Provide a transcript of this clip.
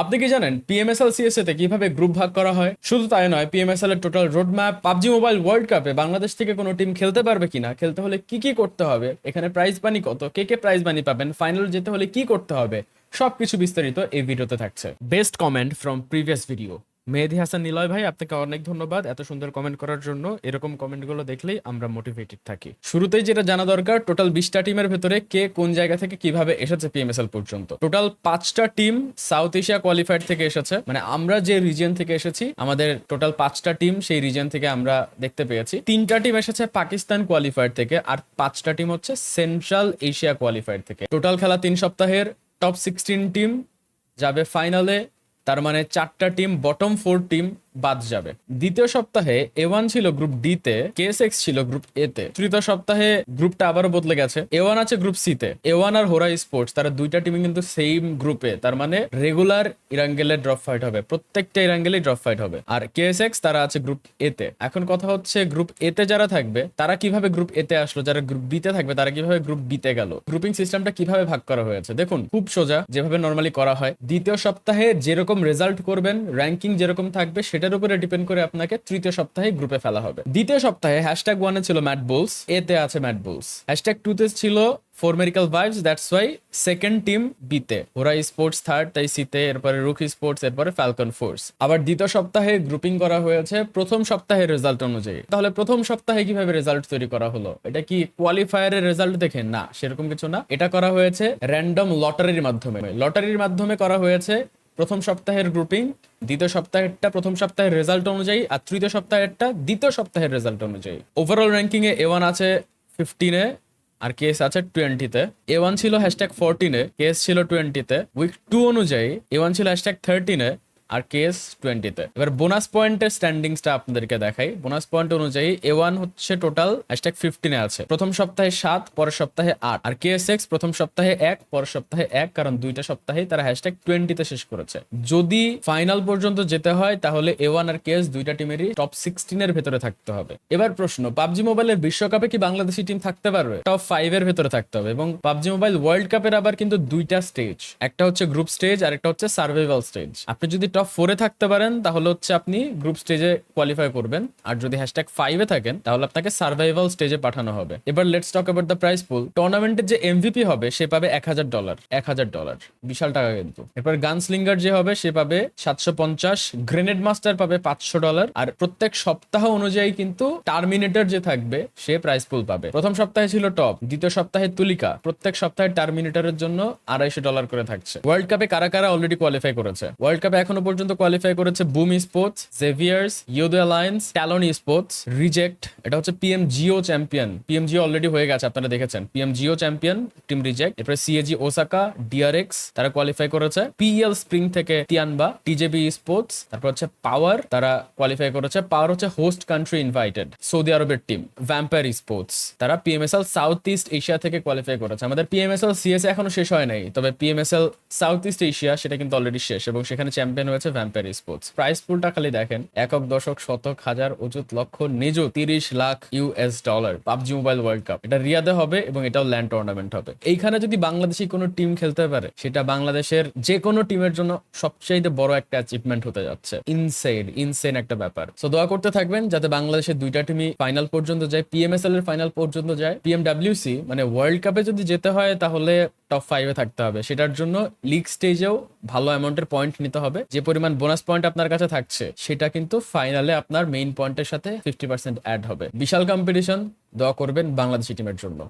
আপনি কি জানেন পিএমএসএল সিএসএ তে কীভাবে গ্রুপ ভাগ করা হয়? শুধু তাই নয় পিএমএসএল এর total road map PUBG mobile world কাপে বাংলাদেশ থেকে কোনো টিম খেলতে পারবে কিনা? খেলতে হলে কি কি করতে হবে? এখানে প্রাইজ মানি কত? কে কে প্রাইজ মানি পাবেন? ফাইনাল যেতে হলে কি করতে হবে? সবকিছু বিস্তারিত এই ভিডিওতে থাকছে। Best comment from previous video Mehedi Hasan Niloy ভাই, আপনাকে অনেক ধন্যবাদ এত সুন্দর কমেন্ট করার জন্য। এরকম কমেন্টগুলো দেখলেই আমরা মোটিভেটেড থাকি। শুরুতেই যেটা জানা দরকার টোটাল বিশটা টিমের ভেতরে কে কোন জায়গা থেকে কীভাবে এসেছে পিএমএসএল পর্যন্ত। টোটাল পাঁচটা টিম সাউথ এশিয়া কোয়ালিফাইড থেকে এসেছে। মানে আমরা যে রিজিয়ন থেকে এসেছি, আমাদের টোটাল পাঁচটা টিম সেই রিজিয়ন থেকে আমরা দেখতে পেয়েছি। তিনটা টিম এসেছে পাকিস্তান কোয়ালিফাইড থেকে আর পাঁচটা টিম হচ্ছে সেন্ট্রাল এশিয়া কোয়ালিফাইড থেকে। টোটাল খেলা তিন সপ্তাহের টপ সিক্সটিন টিম যাবে ফাইনালে তার মানে চারটা টিম বটম ফোর টিম বাদ যাবে। দ্বিতীয় সপ্তাহে এ ওয়ান ছিল গ্রুপ ডি তে কেএস এক্স ছিল গ্রুপ এ তে। তৃতীয় সপ্তাহে গ্রুপটা আবারও বদলে গেছে। এ ওয়ান আছে গ্রুপ সি তে। এ ওয়ান আর হোরা স্পোর্টস তারা দুইটা টিমই কিন্তু সেম গ্রুপে তার মানে রেগুলার ইরাঙ্গেলে ড্রপ ফাইট হবে। প্রত্যেকটা ইরাঙ্গেলে ড্রপ ফাইট হবে। আর কেএস এক্স তারা আছে গ্রুপ এ তে। এখন কথা হচ্ছে গ্রুপ এ তে যারা থাকবে, তারা কীভাবে গ্রুপ এ তে আসলো? যারা গ্রুপ বি তে থাকবে, তারা কীভাবে গ্রুপ বি তে গেল? গ্রুপিং সিস্টেমটা কীভাবে ভাগ করা হয়েছে? দেখুন, খুব সোজা, যেভাবে নর্মালি করা হয়। দ্বিতীয় সপ্তাহে যেরকম রেজাল্ট করবেন র্যাঙ্কিং যেরকম থাকবে সেটার উপরে ডিপেন্ড করে আপনাকে তৃতীয় সপ্তাহে গ্রুপে ফেলা হবে। দ্বিতীয় সপ্তাহে হ্যাশট্যাগ ওয়ানে ছিল ম্যাট বোলস এতে আছে ম্যাট বোলস হ্যাশট্যাগ টু তে ছিল four merical vibes that's why second team বিতে ওরা স্পোর্টস থার্ড তাই সিতে এরপরে রুকি স্পোর্টস এরপরে ফ্যালকন ফোর্স আবার দ্বিতীয় সপ্তাহে গ্রুপিং করা হয়েছে প্রথম সপ্তাহের রেজাল্ট অনুযায়ী। তাহলে প্রথম সপ্তাহে কীভাবে রেজাল্ট তৈরি করা হলো? এটা কি কোয়ালিফায়ারের রেজাল্ট দেখে না, সেরকম কিছু না। এটা করা হয়েছে র্যান্ডম লটারির মাধ্যমে। লটারির মাধ্যমে করা হয়েছে প্রথম সপ্তাহের গ্রুপিং দ্বিতীয় সপ্তাহেরটা প্রথম সপ্তাহের রেজাল্ট অনুযায়ী আর তৃতীয় সপ্তাহেরটা দ্বিতীয় সপ্তাহের রেজাল্ট অনুযায়ী। ওভারঅল র্যাঙ্কিংয়ে এ ওয়ান আছে ফিফটিনে আর কেস আছে টোয়েন্টিতে এ ওয়ান ছিল হ্যাশট্যাগ ফোরটিনে কেস ছিল টোয়েন্টিতে উইক টু অনুযায়ী এ ওয়ান ছিল হ্যাশট্যাগ থার্টিনে আর কেস টোয়েন্টিতে এবার বোনাস পয়েন্টের স্ট্যান্ডিংসটা আপনাদেরকে দেখাই। বোনাস পয়েন্ট অনুযায়ী এ ওয়ান হচ্ছে টোটাল হ্যাশট্যাগ ফিফটিনে আছে। প্রথম সপ্তাহে সাত, পরের সপ্তাহে আট। আর কেএস এক্স প্রথম সপ্তাহে এক, পরের সপ্তাহে এক, কারণ দুইটা সপ্তাহে তারা হ্যাশট্যাগ টোয়েন্টিতে শেষ করেছে। যদি ফাইনাল পর্যন্ত যেতে হয়, তাহলে এ ওয়ান আর কেএস দুইটা টিমেরই টপ সিক্সটিনের ভেতরে থাকতে হবে। এবার প্রশ্ন, পাবজি মোবাইলের বিশ্বকাপে কি বাংলাদেশি টিম থাকতে পারবে? টপ ফাইভ এর ভেতরে থাকতে হবে এবং পাবজি মোবাইল ওয়ার্ল্ড কাপের আবার কিন্তু দুইটা স্টেজ একটা হচ্ছে গ্রুপ স্টেজ আর একটা হচ্ছে সার্ভাইভাল স্টেজ আপনি যদি টপ ফোরে থাকতে পারেন, তাহলে হচ্ছে আপনি গ্রুপ স্টেজে কোয়ালিফাই করবেন। আর যদি হ্যাশট্যাগ ফাইভে থাকেন, তাহলে আপনাকে সার্ভাইভাল স্টেজে পাঠানো হবে। এবার let's talk about the price pool টুর্নামেন্টের যে এমভিপি হবে, সে পাবে এক হাজার ডলার এক হাজার ডলার বিশাল টাকা কিন্তু। এরপর গান স্লিঙ্গার যে হবে, সে পাবে সাতশো পঞ্চাশ। গ্রেনেড মাস্টার পাবে পাঁচশো ডলার আর প্রত্যেক সপ্তাহ অনুযায়ী কিন্তু টার্মিনেটর যে থাকবে, সে প্রাইস পুল পাবে। প্রথম সপ্তাহে ছিল টপ দ্বিতীয় সপ্তাহে তুলিকা। প্রত্যেক সপ্তাহে টার্মিনেটরের জন্য আড়াইশো ডলার করে থাকছে। ওয়ার্ল্ড কাপে কারা কারা অলরেডি কোয়ালিফাই করেছে? ওয়ার্ল্ড কাপে এখনও পর্যন্ত কোয়ালিফাই করেছে Boom Sports Xavier's Yudo Alliance Talon Sports reject এটা হচ্ছে PM GO champion PM GO already হয়ে গেছে, আপনারা দেখেছেন। PM GO champion team reject এরপরে সিএজি ওসাকা ডিআরএক্স তারা কোয়ালিফাই করেছে। পিএল স্প্রিং থেকে তিয়ানবা টিজেবি স্পোর্টস তারপর হচ্ছে পাওয়ার তারা কোয়ালিফাই করেছে। পাওয়ার হচ্ছে হোস্ট কান্ট্রি ইনভাইটেড সৌদি আরবের টিম ভ্যাম্পায়ার স্পোর্টস তারা পিএমএসএল সাউথ ইস্ট এশিয়া থেকে কোয়ালিফাই করেছে। আমাদের পিএমএসএল সিএস এখনও শেষ হয় নাই, তবে পিএমএসএল সাউথ ইস্ট এশিয়া সেটা কিন্তু অলরেডি শেষ, এবং সেখানে চ্যাম্পিয়ন হয়েছে ভ্যাম্পায়ার স্পোর্টস প্রাইস পুলটা খালি দেখেন, একক দশক শতক হাজার অযুত লক্ষ নিযু তিরিশ lakh US dollar PUBG mobile world cup এটা রিয়াদে হবে এবং এটাও ল্যান্ড টুর্নামেন্ট হবে। এইখানে যদি বাংলাদেশি কোনো টিম খেলতে পারে, সেটা বাংলাদেশের যে কোনো টিমের জন্য সবচেয়ে বড় একটা অ্যাচিভমেন্ট হতে যাচ্ছে। ইনসেন ইনসেন একটা ব্যাপার। সো দোয়া করতে থাকবেন যাতে বাংলাদেশের দুইটা টিমই ফাইনাল পর্যন্ত যায় পিএমএসএল এর ফাইনাল পর্যন্ত যায়। পিএমডাব্লিউসি মানে ওয়ার্ল্ড কাপে যদি যেতে হয়, তাহলে টপ ফাইভে থাকতে হবে। সেটার জন্য লিগ স্টেজেও ভালো অ্যামাউন্টের পয়েন্ট নিতে হবে। যে পরিমাণ বোনাস পয়েন্ট আপনার কাছে থাকছে, সেটা কিন্তু ফাইনালে আপনার মেইন পয়েন্টের সাথে ফিফটি পার্সেন্ট অ্যাড হবে। বিশাল কম্পিটিশন দোয়া করবেন বাংলাদেশি টিমের জন্য।